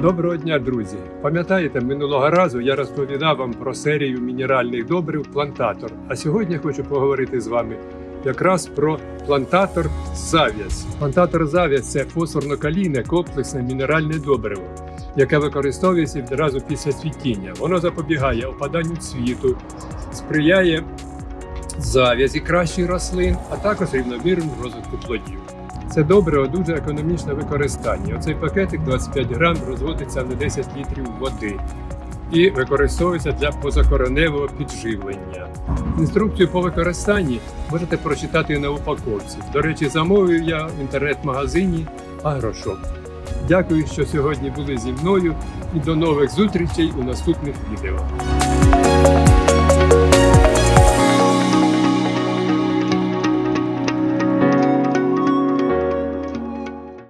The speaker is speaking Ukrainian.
Доброго дня, друзі! Пам'ятаєте, минулого разу я розповідав вам про серію мінеральних добрив плантатор. А сьогодні хочу поговорити з вами якраз про плантатор Зав'яз. Плантатор Зав'яз це фосфорно-калійне комплексне мінеральне добриво, яке використовується відразу після цвітіння. Воно запобігає опаданню цвіту, сприяє зав'язі кращих рослин, а також рівномірному розвитку плодів. Це добре, дуже економічне використання. Оцей пакетик 25 грам розводиться на 10 літрів води і використовується для позакореневого підживлення. Інструкцію по використанні можете прочитати на упаковці. До речі, замовив я в інтернет-магазині Агрошоп. Дякую, що сьогодні були зі мною і до нових зустрічей у наступних відео.